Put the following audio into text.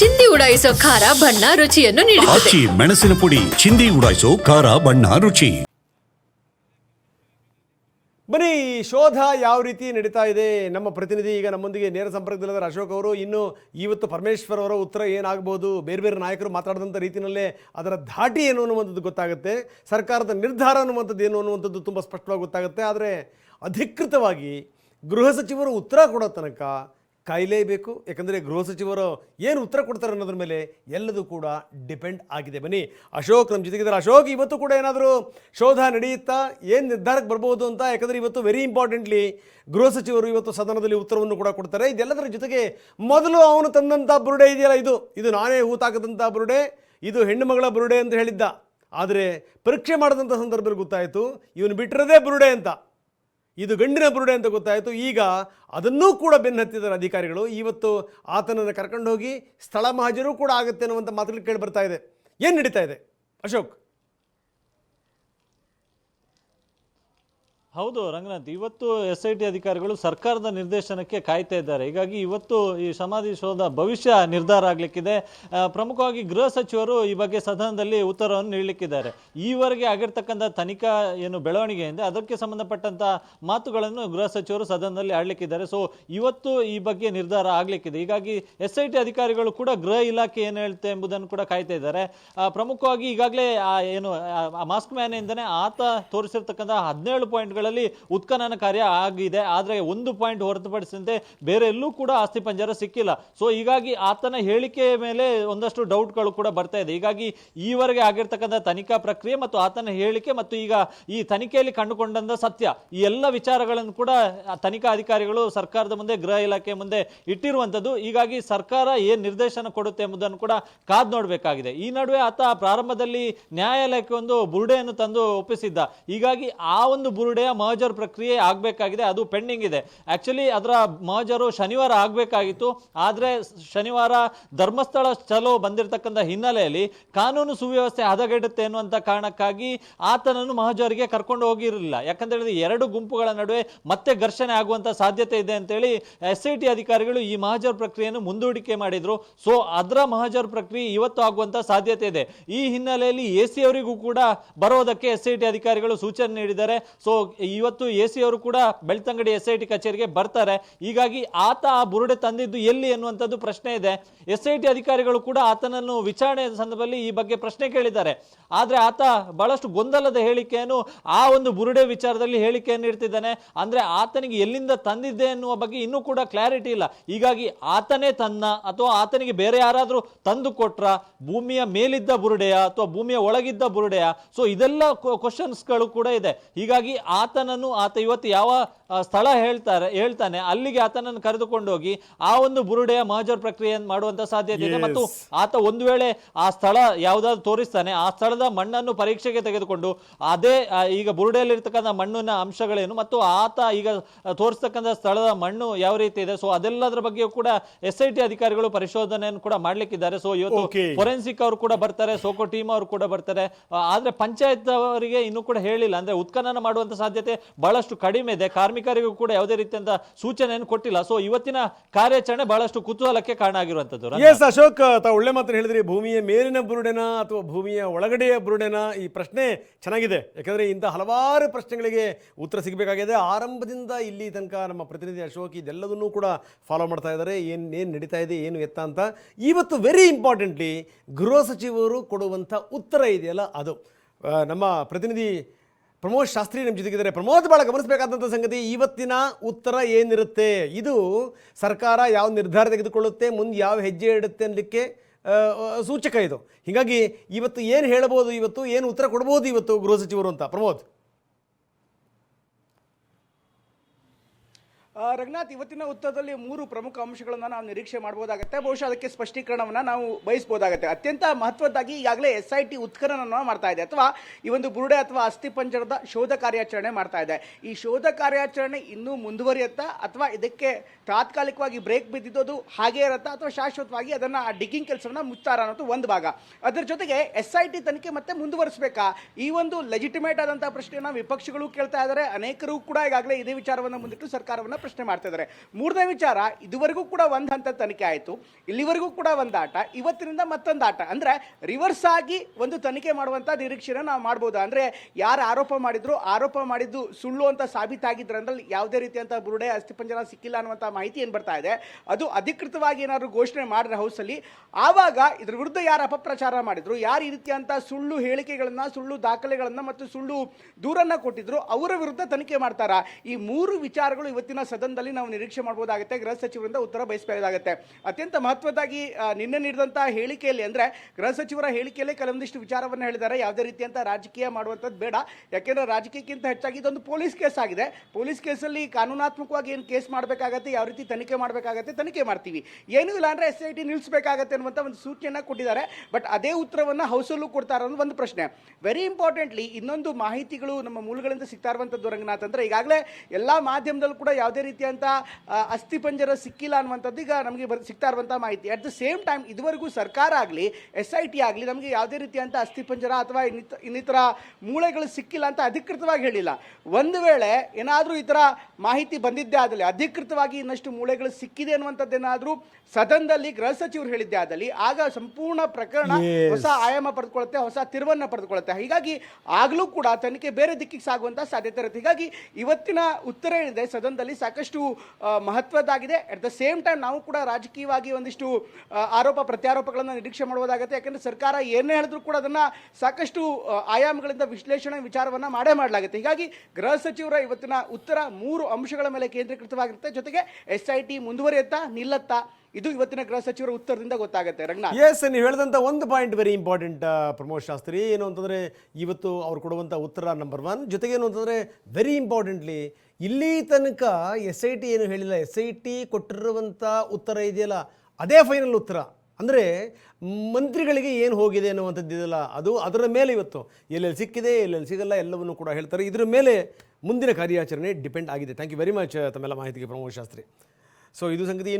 ಚಿಂದಿ ಉಡಾಯಿಸೋ ಖಾರ ಬಣ್ಣ ರುಚಿಯನ್ನು ನೀಡುತ್ತದೆ. ಆಚಿ ಮೆಣಸಿನ ಪುಡಿ ಚಿಂದಿ ಉಡಾಯಿಸೋ ಖಾರ ಬಣ್ಣ ರುಚಿ. ಬನ್ನಿ ಶೋಧ ಯಾವ ರೀತಿ ನಡೀತಾ ಇದೆ? ನಮ್ಮ ಪ್ರತಿನಿಧಿ ಈಗ ನಮ್ಮೊಂದಿಗೆ ನೇರ ಸಂಪರ್ಕದಲ್ಲಿದ್ದಾರೆ ಅಶೋಕ್ ಅವರು. ಇನ್ನು ಇವತ್ತು ಪರಮೇಶ್ವರ್ ಅವರ ಉತ್ತರ ಏನಾಗ್ಬೋದು? ಬೇರೆ ಬೇರೆ ನಾಯಕರು ಮಾತಾಡಿದಂಥ ರೀತಿಯಲ್ಲೇ ಅದರ ಧಾಟಿ ಏನು ಅನ್ನುವಂಥದ್ದು ಗೊತ್ತಾಗುತ್ತೆ. ಸರ್ಕಾರದ ನಿರ್ಧಾರ ಅನ್ನುವಂಥದ್ದು ಏನು ಅನ್ನುವಂಥದ್ದು ತುಂಬ ಸ್ಪಷ್ಟವಾಗಿ ಗೊತ್ತಾಗುತ್ತೆ. ಆದರೆ ಅಧಿಕೃತವಾಗಿ ಗೃಹ ಸಚಿವರು ಉತ್ತರ ಕೊಡೋ ತನಕ ಕಾಯಲೇಬೇಕು. ಯಾಕಂದರೆ ಗೃಹ ಸಚಿವರು ಏನು ಉತ್ತರ ಕೊಡ್ತಾರೆ ಅನ್ನೋದ್ರ ಮೇಲೆ ಎಲ್ಲದೂ ಕೂಡ ಡಿಪೆಂಡ್ ಆಗಿದೆ. ಬನ್ನಿ, ಅಶೋಕ್ ನಮ್ಮ ಜೊತೆಗಿದ್ದಾರೆ. ಅಶೋಕ್, ಇವತ್ತು ಕೂಡ ಏನಾದರೂ ಶೋಧ ನಡೆಯುತ್ತಾ? ಏನು ನಿರ್ಧಾರಕ್ಕೆ ಬರ್ಬೋದು ಅಂತ? ಯಾಕಂದರೆ ಇವತ್ತು ವೆರಿ ಇಂಪಾರ್ಟೆಂಟ್ಲಿ ಗೃಹ ಸಚಿವರು ಇವತ್ತು ಸದನದಲ್ಲಿ ಉತ್ತರವನ್ನು ಕೂಡ ಕೊಡ್ತಾರೆ. ಇದೆಲ್ಲದರ ಜೊತೆಗೆ ಮೊದಲು ಅವನು ತಂದಂಥ ಬುರುಡೆ ಇದೆಯಲ್ಲ ಇದು? ಇದು ನಾನೇ ಹೂತಾಕದಂಥ ಬುರುಡೆ, ಇದು ಹೆಣ್ಣು ಮಗಳ ಬುರುಡೆ ಅಂತ ಹೇಳಿದ್ದ. ಆದರೆ ಪರೀಕ್ಷೆ ಮಾಡಿದಂಥ ಸಂದರ್ಭದಲ್ಲಿ ಗೊತ್ತಾಯಿತು, ಇವನು ಬಿಟ್ಟಿರೋದೇ ಬುರುಡೆ ಅಂತ. ಇದು ಗಂಡಿನ ಬುರುಡೆ ಅಂತ ಗೊತ್ತಾಯಿತು. ಈಗ ಅದನ್ನೂ ಕೂಡ ಬೆನ್ನತ್ತಿದ್ದಾರೆ ಅಧಿಕಾರಿಗಳು. ಇವತ್ತು ಆತನನ್ನು ಕರ್ಕೊಂಡು ಹೋಗಿ ಸ್ಥಳ ಮಹಾಜರು ಕೂಡ ಆಗುತ್ತೆ ಅನ್ನುವಂಥ ಮಾತುಗಳು ಕೇಳಿ ಬರ್ತಾ ಇದೆ. ಏನು ನಡೀತಾ ಇದೆ? ಅಶೋಕ್. ಹೌದು, ರಂಗನಾಥ್, ಇವತ್ತು ಎಸ್ ಐ ಟಿ ಅಧಿಕಾರಿಗಳು ಸರ್ಕಾರದ ನಿರ್ದೇಶನಕ್ಕೆ ಕಾಯ್ತಾ ಇದ್ದಾರೆ. ಹೀಗಾಗಿ ಇವತ್ತು ಈ ಸಮಾಧಿ ಶೋಧ ಭವಿಷ್ಯ ನಿರ್ಧಾರ ಆಗ್ಲಿಕ್ಕಿದೆ. ಪ್ರಮುಖವಾಗಿ ಗೃಹ ಸಚಿವರು ಈ ಬಗ್ಗೆ ಸದನದಲ್ಲಿ ಉತ್ತರವನ್ನು ನೀಡಲಿಕ್ಕಿದ್ದಾರೆ. ಈವರೆಗೆ ಆಗಿರ್ತಕ್ಕಂಥ ತನಿಖಾ ಏನು ಬೆಳವಣಿಗೆ ಇದೆ, ಅದಕ್ಕೆ ಸಂಬಂಧಪಟ್ಟಂತಹ ಮಾತುಗಳನ್ನು ಗೃಹ ಸಚಿವರು ಸದನದಲ್ಲಿ ಆಡ್ಲಿಕ್ಕಿದ್ದಾರೆ. ಸೊ ಇವತ್ತು ಈ ಬಗ್ಗೆ ನಿರ್ಧಾರ ಆಗ್ಲಿಕ್ಕಿದೆ. ಹೀಗಾಗಿ ಎಸ್ ಐ ಟಿ ಅಧಿಕಾರಿಗಳು ಕೂಡ ಗೃಹ ಇಲಾಖೆ ಏನು ಹೇಳುತ್ತೆ ಎಂಬುದನ್ನು ಕೂಡ ಕಾಯ್ತಾ ಇದ್ದಾರೆ. ಪ್ರಮುಖವಾಗಿ ಈಗಾಗಲೇ ಏನು ಮಾಸ್ಕ್ ಮ್ಯಾನ್ ಇಂದನೇ ಆತ ತೋರಿಸಿರ್ತಕ್ಕಂಥ ಹದಿನೇಳು ಪಾಯಿಂಟ್ಗಳಲ್ಲಿ ಉತ್ಖನನ ಕಾರ್ಯ ಆಗಿದೆ. ಆದರೆ ಒಂದು ಪಾಯಿಂಟ್ ಹೊರತುಪಡಿಸಿದಂತೆ ಬೇರೆ ಎಲ್ಲೂ ಕೂಡ ಆಸ್ತಿ ಪಂಜರ ಸಿಕ್ಕಿಲ್ಲ. ಸೊ ಹೀಗಾಗಿ ಆತನ ಹೇಳಿಕೆ ಮೇಲೆ ಒಂದಷ್ಟು ಡೌಟ್ಗಳು ಕೂಡ ಬರ್ತಾ ಇದೆ. ಹೀಗಾಗಿ ಈವರೆಗೆ ಆಗಿರ್ತಕ್ಕಂಥ ತನಿಖಾ ಪ್ರಕ್ರಿಯೆ ಮತ್ತು ಆತನ ಹೇಳಿಕೆ ಮತ್ತು ಈಗ ಈ ತನಿಖೆಯಲ್ಲಿ ಕಂಡುಕೊಂಡಂಥ ಸತ್ಯ, ಈ ಎಲ್ಲ ವಿಚಾರಗಳನ್ನು ಕೂಡ ತನಿಖಾ ಅಧಿಕಾರಿಗಳು ಸರ್ಕಾರದ ಮುಂದೆ, ಗೃಹ ಇಲಾಖೆ ಮುಂದೆ ಇಟ್ಟಿರುವಂಥದ್ದು. ಹೀಗಾಗಿ ಸರ್ಕಾರ ಏನು ನಿರ್ದೇಶನ ಕೊಡುತ್ತೆ ಎಂಬುದನ್ನು ಕೂಡ ಕಾದ್ ನೋಡಬೇಕಾಗಿದೆ. ಈ ನಡುವೆ ಆತ ಪ್ರಾರಂಭದಲ್ಲಿ ನ್ಯಾಯಾಲಯಕ್ಕೆ ಒಂದು ಬುರುಡೆಯನ್ನು ತಂದು ಒಪ್ಪಿಸಿದ್ದ. ಹೀಗಾಗಿ ಆ ಒಂದು ಬುರುಡೆಯ ಮಹಜರ್ ಪ್ರಕ್ರಿಯೆ ಆಗಬೇಕಾಗಿದೆ, ಅದು ಪೆಂಡಿಂಗ್ ಇದೆ. ಆ್ಯಕ್ಚುಲಿ ಅದರ ಮರ್ಜರು ಶನಿವಾರ ಆಗಬೇಕಾಗಿತ್ತು, ಆದರೆ ಶನಿವಾರ ಧರ್ಮಸ್ಥಳ ಚಲೋ ಬಂದಿರತಕ್ಕಂಥ ಹಿನ್ನೆಲೆಯಲ್ಲಿ ಕಾನೂನು ಸುವ್ಯವಸ್ಥೆ ಹದಗೆಡುತ್ತೆ ಅನ್ನುವಂಥ ಕಾರಣಕ್ಕಾಗಿ ಆತನನ್ನು ಮಹಜರಿಗೆ ಕರ್ಕೊಂಡು ಹೋಗಿರಲಿಲ್ಲ. ಯಾಕಂತ ಹೇಳಿದ್ರೆ ಎರಡು ಗುಂಪುಗಳ ನಡುವೆ ಮತ್ತೆ ಘರ್ಷಣೆ ಆಗುವಂಥ ಸಾಧ್ಯತೆ ಇದೆ ಅಂತೇಳಿ ಎಸ್ ಐ ಟಿ ಅಧಿಕಾರಿಗಳು ಈ ಮಹಜರ್ ಪ್ರಕ್ರಿಯೆಯನ್ನು ಮುಂದೂಡಿಕೆ ಮಾಡಿದ್ರು. ಸೊ, ಅದರ ಮಹಜರ್ ಪ್ರಕ್ರಿಯೆ ಇವತ್ತು ಆಗುವಂಥ ಸಾಧ್ಯತೆ ಇದೆ. ಈ ಹಿನ್ನೆಲೆಯಲ್ಲಿ ಎ ಅವರಿಗೂ ಕೂಡ ಬರೋದಕ್ಕೆ ಎಸ್ ಐ ಟಿ ಅಧಿಕಾರಿಗಳು ಸೂಚನೆ ನೀಡಿದ್ದಾರೆ. ಸೊ ಇವತ್ತು ಎ ಸಿ ಅವರು ಕೂಡ ಬೆಳ್ತಂಗಡಿ ಎಸ್ ಐ ಟಿ ಕಚೇರಿಗೆ ಬರ್ತಾರೆ. ಹೀಗಾಗಿ ಆತ ಆ ಬುರುಡೆ ತಂದಿದ್ದು ಎಲ್ಲಿ ಎನ್ನುವಂಥದ್ದು ಪ್ರಶ್ನೆ ಇದೆ. ಎಸ್ ಐ ಟಿ ಅಧಿಕಾರಿಗಳು ಕೂಡ ಆತನನ್ನು ವಿಚಾರಣೆ ಸಂದರ್ಭದಲ್ಲಿ ಈ ಬಗ್ಗೆ ಪ್ರಶ್ನೆ ಕೇಳಿದ್ದಾರೆ. ಆದರೆ ಆತ ಬಹಳಷ್ಟು ಗೊಂದಲದ ಹೇಳಿಕೆಯನ್ನು ಆ ಒಂದು ಬುರುಡೆ ವಿಚಾರದಲ್ಲಿ ಹೇಳಿಕೆಯನ್ನು ನೀಡ್ತಿದ್ದಾನೆ ಅಂದರೆ ಆತನಿಗೆ ಎಲ್ಲಿಂದ ತಂದಿದ್ದೆ ಎನ್ನುವ ಬಗ್ಗೆ ಇನ್ನೂ ಕೂಡ ಕ್ಲಾರಿಟಿ ಇಲ್ಲ. ಹೀಗಾಗಿ ಆತನೇ ತನ್ನ ಅಥವಾ ಆತನಿಗೆ ಬೇರೆ ಯಾರಾದರೂ ತಂದು ಕೊಟ್ರ ಭೂಮಿಯ ಮೇಲಿದ್ದ ಬುರುಡೆಯ ಅಥವಾ ಭೂಮಿಯ ಒಳಗಿದ್ದ ಬುರುಡೆಯ, ಸೊ ಇದೆಲ್ಲ ಕ್ವಶನ್ಸ್ಗಳು ಕೂಡ ಇದೆ. ಹೀಗಾಗಿ ಆತನನ್ನು ಆತ ಇವತ್ತು ಯಾವ ಸ್ಥಳ ಹೇಳ್ತಾರೆ ಹೇಳ್ತಾನೆ ಅಲ್ಲಿಗೆ ಆತನನ್ನು ಕರೆದುಕೊಂಡು ಹೋಗಿ ಆ ಒಂದು ಬುರುಡೆಯ ಮಹಜರ್ ಪ್ರಕ್ರಿಯೆಯನ್ನು ಮಾಡುವಂತ ಸಾಧ್ಯತೆ ಇದೆ. ಮತ್ತು ಆತ ಒಂದು ವೇಳೆ ಆ ಸ್ಥಳ ಯಾವ್ದಾದ್ರು ತೋರಿಸ್ತಾನೆ ಆ ಸ್ಥಳದ ಮಣ್ಣನ್ನು ಪರೀಕ್ಷೆಗೆ ತೆಗೆದುಕೊಂಡು ಅದೇ ಈಗ ಬುರುಡೆಯಲ್ಲಿರ್ತಕ್ಕಂಥ ಮಣ್ಣಿನ ಅಂಶಗಳೇನು ಮತ್ತು ಆತ ಈಗ ತೋರಿಸ್ತಕ್ಕಂಥ ಸ್ಥಳದ ಮಣ್ಣು ಯಾವ ರೀತಿ ಇದೆ. ಸೊ ಅದೆಲ್ಲದರ ಬಗ್ಗೆಯೂ ಕೂಡ ಎಸ್ ಐ ಟಿ ಅಧಿಕಾರಿಗಳು ಪರಿಶೋಧನೆಯನ್ನು ಕೂಡ ಮಾಡ್ಲಿಕ್ಕಿದ್ದಾರೆ. ಸೊ ಇವತ್ತು. ಫೊರೆನ್ಸಿಕ್ ಅವರು ಕೂಡ ಬರ್ತಾರೆ ಸೋಕೋ ಟೀಮ್ ಅವರು ಕೂಡ ಬರ್ತಾರೆ. ಆದ್ರೆ ಪಂಚಾಯತ್ ಅವರಿಗೆ ಇನ್ನೂ ಕೂಡ ಹೇಳಿಲ್ಲ. ಅಂದ್ರೆ ಉತ್ಖನನ ಮಾಡುವಂತ ಸಾಧ್ಯತೆ ಬಹಳಷ್ಟು ಕಡಿಮೆ ಇದೆ. ಕಾರ್ಮಿಕರಿಗೂ ಕೂಡ ಯಾವುದೇ ರೀತಿಯಂತ ಸೂಚನೆಯನ್ನು ಕೊಟ್ಟಿಲ್ಲ. ಸೊ ಇವತ್ತಿನ ಕಾರ್ಯಾಚರಣೆ ಬಹಳಷ್ಟು ಕುತೂಹಲಕ್ಕೆ ಕಾರಣ ಆಗಿರುವಂತದ್ದು. ಎಸ್ ಅಶೋಕ್ ತಾವು ಒಳ್ಳೆ ಮಾತನ್ನು ಹೇಳಿದ್ರಿ. ಭೂಮಿಯ ಮೇಲಿನ ಬುರುಡೆನ ಅಥವಾ ಭೂಮಿಯ ಒಳಗಡೆಯ ಬುರುಡೆನ ಈ ಪ್ರಶ್ನೆ ಚೆನ್ನಾಗಿದೆ. ಯಾಕಂದ್ರೆ ಇಂಥ ಹಲವಾರು ಪ್ರಶ್ನೆಗಳಿಗೆ ಉತ್ತರ ಸಿಗಬೇಕಾಗಿದೆ. ಆರಂಭದಿಂದ ಇಲ್ಲಿ ತನಕ ನಮ್ಮ ಪ್ರತಿನಿಧಿ ಅಶೋಕ್ ಇದೆಲ್ಲದನ್ನೂ ಕೂಡ ಫಾಲೋ ಮಾಡ್ತಾ ಇದ್ದಾರೆ. ಏನು ಏನು ನಡೀತಾ ಇದೆ, ಏನು ಎತ್ತ ಅಂತ. ಇವತ್ತು ವೆರಿ ಇಂಪಾರ್ಟೆಂಟ್ಲಿ ಗೃಹ ಸಚಿವರು ಕೊಡುವಂಥ ಉತ್ತರ ಇದೆಯಲ್ಲ ಅದು. ನಮ್ಮ ಪ್ರತಿನಿಧಿ ಪ್ರಮೋದ್ ಶಾಸ್ತ್ರಿ ನಮ್ಮ ಜೊತೆಗಿದ್ದಾರೆ. ಪ್ರಮೋದ್ ಭಾಳ ಗಮನಿಸಬೇಕಾದಂಥ ಸಂಗತಿ, ಇವತ್ತಿನ ಉತ್ತರ ಏನಿರುತ್ತೆ? ಇದು ಸರ್ಕಾರ ಯಾವ ನಿರ್ಧಾರ ತೆಗೆದುಕೊಳ್ಳುತ್ತೆ, ಮುಂದೆ ಯಾವ ಹೆಜ್ಜೆ ಇಡುತ್ತೆ ಅನ್ನಲಿಕ್ಕೆ ಸೂಚಕ ಇದು. ಹೀಗಾಗಿ, ಇವತ್ತು ಏನು ಹೇಳ್ಬೋದು, ಇವತ್ತು ಏನು ಉತ್ತರ ಕೊಡ್ಬೋದು ಇವತ್ತು ಗೃಹ ಸಚಿವರು ಅಂತ. ಪ್ರಮೋದ್. ಆ, ರಘುನಾಥ್ ಇವತ್ತಿನ ಉತ್ತರದಲ್ಲಿ ಮೂರು ಪ್ರಮುಖ ಅಂಶಗಳನ್ನು ನಾವು ನಿರೀಕ್ಷೆ ಮಾಡಬಹುದಾಗುತ್ತೆ ಬಹುಶಃ ಅದಕ್ಕೆ ಸ್ಪಷ್ಟೀಕರಣವನ್ನು ನಾವು ಬಯಸಬಹುದಾಗುತ್ತೆ ಅತ್ಯಂತ ಮಹತ್ವದ್ದಾಗಿ ಈಗಾಗಲೇ ಎಸ್ ಐ ಟಿ ಉತ್ಖನನ ಮಾಡ್ತಾ ಇದೆ. ಅಥವಾ ಈ ಒಂದು ಬುರುಡೆ ಅಥವಾ ಅಸ್ಥಿಪಂಜರದ ಶೋಧ ಕಾರ್ಯಾಚರಣೆ ಮಾಡ್ತಾ ಇದೆ. ಈ ಶೋಧ ಕಾರ್ಯಾಚರಣೆ ಇನ್ನೂ ಮುಂದುವರಿಯುತ್ತಾ ಅಥವಾ ಇದಕ್ಕೆ ತಾತ್ಕಾಲಿಕವಾಗಿ ಬ್ರೇಕ್ ಬಿದ್ದಿದ್ದು ಹಾಗೇ ಇರುತ್ತಾ ಅಥವಾ ಶಾಶ್ವತವಾಗಿ ಅದನ್ನ ಡಿಗ್ಗಿಂಗ್ ಕೆಲಸವನ್ನ ಮುಚ್ತಾರ ಅನ್ನೋದು ಒಂದು ಭಾಗ. ಅದರ ಜೊತೆಗೆ ಎಸ್ ಐ ಟಿ ತನಿಖೆ ಮತ್ತೆ ಮುಂದುವರಿಸಬೇಕಾ? ಈ ಒಂದು ಲೆಜಿಟಿಮೇಟ್ ಆದಂತಹ ಪ್ರಶ್ನೆಯನ್ನು ವಿಪಕ್ಷಗಳು ಕೇಳ್ತಾ ಇದ್ದಾರೆ ಅನೇಕರು ಕೂಡ ಈಗಾಗಲೇ ಇದೇ ವಿಚಾರವನ್ನು ಮುಂದಿಟ್ಟು ಸರ್ಕಾರವನ್ನ ಪ್ರಶ್ನೆ ಮಾಡ್ತಾ ಇದ್ದಾರೆ. ಮೂರನೇ ವಿಚಾರ, ಇದುವರೆಗೂ ಕೂಡ ಒಂದು ಹಂತ ತನಿಖೆ ಆಯಿತು. ಇಲ್ಲಿವರೆಗೂ ಕೂಡ ಒಂದು ಆಟ, ಇವತ್ತಿನಿಂದ ಮತ್ತೊಂದು ಆಟ. ಅಂದ್ರೆ ರಿವರ್ಸ್ ಆಗಿ ಒಂದು ತನಿಖೆ ಮಾಡುವಂತ ನಿರೀಕ್ಷೆನ ನಾವು ಮಾಡ್ಬೋದು? ಅಂದ್ರೆ ಯಾರು ಆರೋಪ ಮಾಡಿದ್ರು, ಆರೋಪ ಮಾಡಿದ್ದು ಸುಳ್ಳು ಅಂತ ಸಾಬೀತಾಗಿದ್ರೆ ಅಂದ್ರೆ ಯಾವುದೇ ರೀತಿಯಂತ ಬುರುಡೆ, ಅಸ್ಥಿಪಂಜರ ಸಿಕ್ಕಿಲ್ಲ ಅನ್ನುವಂಥ ಮಾಹಿತಿ ಏನು ಬರ್ತಾ ಇದೆ? ಅದು ಅಧಿಕೃತವಾಗಿ ಏನಾದ್ರು ಘೋಷಣೆ ಮಾಡಿದ್ರೆ ಹೌಸಲ್ಲಿ. ಆವಾಗ ಇದ್ರ ವಿರುದ್ಧ ಯಾರು ಅಪಪ್ರಚಾರ ಮಾಡಿದ್ರು, ಯಾರು ಈ ರೀತಿಯಂತ ಸುಳ್ಳು ಹೇಳಿಕೆಗಳನ್ನ, ಸುಳ್ಳು ದಾಖಲೆಗಳನ್ನ ಮತ್ತು ಸುಳ್ಳು ದೂರನ್ನ ಕೊಟ್ಟಿದ್ರು, ಅವರ ವಿರುದ್ಧ ತನಿಖೆ ಮಾಡ್ತಾರ? ಈ ಮೂರು ವಿಚಾರಗಳು ಇವತ್ತಿನ ಸದನದಲ್ಲಿ ನಾವು ನಿರೀಕ್ಷೆ ಮಾಡಬಹುದಾಗುತ್ತೆ ಗೃಹ ಸಚಿವರಿಂದ ಉತ್ತರ ಬಯಸಬೇಕಾಗುತ್ತೆ. ಅತ್ಯಂತ ಮಹತ್ವದಾಗಿ ನಿನ್ನೆ ನೀಡಿದಂತಹ ಹೇಳಿಕೆಯಲ್ಲಿ ಅಂದ್ರೆ ಗೃಹ ಸಚಿವರ ಹೇಳಿಕೆಯಲ್ಲಿ ಕೆಲವೊಂದಿಷ್ಟು ವಿಚಾರವನ್ನು ಹೇಳಿದ್ದಾರೆ. ಯಾವುದೇ ರೀತಿಯಂತ ರಾಜಕೀಯ ಮಾಡುವಂಥದ್ದು ಬೇಡ. ಯಾಕೆಂದ್ರೆ ರಾಜಕೀಯಕ್ಕಿಂತ ಹೆಚ್ಚಾಗಿ ಇದೊಂದು ಪೊಲೀಸ್ ಕೇಸ್ ಆಗಿದೆ. ಪೊಲೀಸ್ ಕೇಸಲ್ಲಿ ಕಾನೂನಾತ್ಮಕವಾಗಿ ಏನು ಕೇಸ್ ಮಾಡಬೇಕಾಗತ್ತೆ, ಯಾವ ರೀತಿ ತನಿಖೆ ಮಾಡಬೇಕಾಗತ್ತೆ ತನಿಖೆ ಮಾಡ್ತೀವಿ. ಏನೂ ಇಲ್ಲ ಅಂದ್ರೆ ಎಸ್ ಐ ಟಿ ನಿಲ್ಲಿಸಬೇಕಾಗತ್ತೆ ಅನ್ನುವಂಥ ಒಂದು ಸೂಚನೆಯನ್ನು ಕೊಟ್ಟಿದ್ದಾರೆ. ಬಟ್ ಅದೇ ಉತ್ತರವನ್ನು ಹೌಸಲ್ಲೂ ಕೊಡ್ತಾರೆ ಅನ್ನೋದು ಒಂದು ಪ್ರಶ್ನೆ. ವೆರಿ ಇಂಪಾರ್ಟೆಂಟ್ಲಿ ಇನ್ನೊಂದು ಮಾಹಿತಿಗಳು ನಮ್ಮ ಮೂಲಗಳಿಂದ ಸಿಗ್ತಾ ಇರುವಂಥದ್ದು ರಂಗನಾಥ್ ಅಂದ್ರೆ ಈಗಾಗಲೇ ಎಲ್ಲ ಮಾಧ್ಯಮದಲ್ಲೂ ಕೂಡ ಯಾವುದೇ ರೀತಿಯಂತ ರೀತಿಯಂಥ ಅಸ್ಥಿಪಂಜರ ಸಿಕ್ಕಿಲ್ಲ ಅನ್ನುವಂಥದ್ದು ಈಗ ನಮಗೆ ಬರ್ ಸಿಗ್ತಾ ಇರುವಂಥ ಮಾಹಿತಿ. ಅಟ್ ದ ಸೇಮ್ ಟೈಮ್ ಇದುವರೆಗೂ ಸರ್ಕಾರ ಆಗಲಿ ಎಸ್ ಐ ಟಿ ಆಗಲಿ ನಮಗೆ ಯಾವುದೇ ರೀತಿಯಂಥ ಅಸ್ಥಿಪಂಜರ ಅಥವಾ ಇನ್ನಿತ ಇನ್ನಿತರ ಮೂಳೆಗಳು ಸಿಕ್ಕಿಲ್ಲ ಅಂತ ಅಧಿಕೃತವಾಗಿ ಹೇಳಿಲ್ಲ. ಒಂದು ವೇಳೆ ಏನಾದರೂ ಈ ಥರ ಮಾಹಿತಿ ಬಂದಿದ್ದೇ ಆದಲ್ಲಿ ಅಧಿಕೃತವಾಗಿ ಇನ್ನಷ್ಟು ಮೂಳೆಗಳು ಸಿಕ್ಕಿದೆ ಅನ್ನುವಂಥದ್ದೇನಾದರೂ ಸದನದಲ್ಲಿ ಗೃಹ ಸಚಿವರು ಹೇಳಿದ್ದೇ ಆದಲ್ಲಿ ಆಗ ಸಂಪೂರ್ಣ ಪ್ರಕರಣ ಹೊಸ ಆಯಾಮ ಪಡೆದುಕೊಳ್ಳುತ್ತೆ ಹೊಸ ತಿರುವನ್ನ ಪಡೆದುಕೊಳ್ಳುತ್ತೆ. ಹೀಗಾಗಿ ಆಗಲೂ ಕೂಡ ತನಿಖೆ ಬೇರೆ ದಿಕ್ಕಿಗೆ ಸಾಗುವಂತ ಸಾಧ್ಯತೆ ಇರುತ್ತೆ. ಹೀಗಾಗಿ ಇವತ್ತಿನ ಉತ್ತರ ಏನಿದೆ ಸದನದಲ್ಲಿ ಸಾಕಷ್ಟು ಆ, ಮಹತ್ವದ್ದಾಗಿದೆ. ಅಟ್ ದ ಸೇಮ್ ಟೈಮ್ ನಾವು ಕೂಡ ರಾಜಕೀಯವಾಗಿ ಒಂದಿಷ್ಟು ಆರೋಪ ಪ್ರತ್ಯಾರೋಪಗಳನ್ನು ನಿರೀಕ್ಷೆ ಮಾಡುವುದಾಗುತ್ತೆ. ಯಾಕಂದರೆ ಸರ್ಕಾರ ಏನೇ ಹೇಳಿದ್ರು ಕೂಡ ಅದನ್ನು ಸಾಕಷ್ಟು ಆಯಾಮಗಳಿಂದ ವಿಶ್ಲೇಷಣೆ ವಿಚಾರವನ್ನು ಮಾಡೇ ಮಾಡಲಾಗುತ್ತೆ. ಹೀಗಾಗಿ ಗೃಹ ಸಚಿವರ ಇವತ್ತಿನ ಉತ್ತರ ಮೂರು ಅಂಶಗಳ ಮೇಲೆ ಕೇಂದ್ರೀಕೃತವಾಗಿರುತ್ತೆ. ಜೊತೆಗೆ ಎಸ್ ಐ ಟಿ ಮುಂದುವರಿಯುತ್ತಾ ನಿಲ್ಲತ್ತಾ? ಇದು ಇವತ್ತಿನ ಗೃಹ ಸಚಿವರ ಉತ್ತರದಿಂದ ಗೊತ್ತಾಗುತ್ತೆ. ರಂಗನಾಥ್. ಎಸ್ ನೀವು ಹೇಳಿದಂಥ ಒಂದು point very important Pramod Shastri. ಏನು ಅಂತಂದರೆ ಇವತ್ತು ಅವ್ರು ಕೊಡುವಂಥ ಉತ್ತರ ನಂಬರ್ ಒನ್ ಜೊತೆಗೆ ಏನು ಅಂತಂದರೆ ವೆರಿ ಇಂಪಾರ್ಟೆಂಟ್ಲಿ ಇಲ್ಲಿ ತನಕ ಎಸ್ ಐ ಟಿ ಏನು ಹೇಳಿಲ್ಲ, ಎಸ್ ಐ ಟಿ ಕೊಟ್ಟಿರುವಂಥ ಉತ್ತರ ಇದೆಯಲ್ಲ, ಅದೇ ಫೈನಲ್ ಉತ್ತರ. ಅಂದರೆ ಮಂತ್ರಿಗಳಿಗೆ ಏನು ಹೋಗಿದೆ ಅನ್ನುವಂಥದ್ದು ಇದೆಯಲ್ಲ, ಅದು ಅದರ ಮೇಲೆ ಇವತ್ತು. ಎಲ್ಲೆಲ್ಲಿ ಸಿಕ್ಕಿದೆ, ಎಲ್ಲೆಲ್ಲಿ ಸಿಗಲ್ಲ, ಎಲ್ಲವನ್ನು ಕೂಡ ಹೇಳ್ತಾರೆ. ಇದರ ಮೇಲೆ ಮುಂದಿನ ಕಾರ್ಯಾಚರಣೆ ಡಿಪೆಂಡ್ ಆಗಿದೆ. ಥ್ಯಾಂಕ್ ಯು ವೆರಿ ಮಚ್ ತಮ್ಮೆಲ್ಲ ಮಾಹಿತಿಗೆ ಪ್ರಮೋದ್ ಶಾಸ್ತ್ರಿ ಸೊ ಇದು ಸಂಗತಿ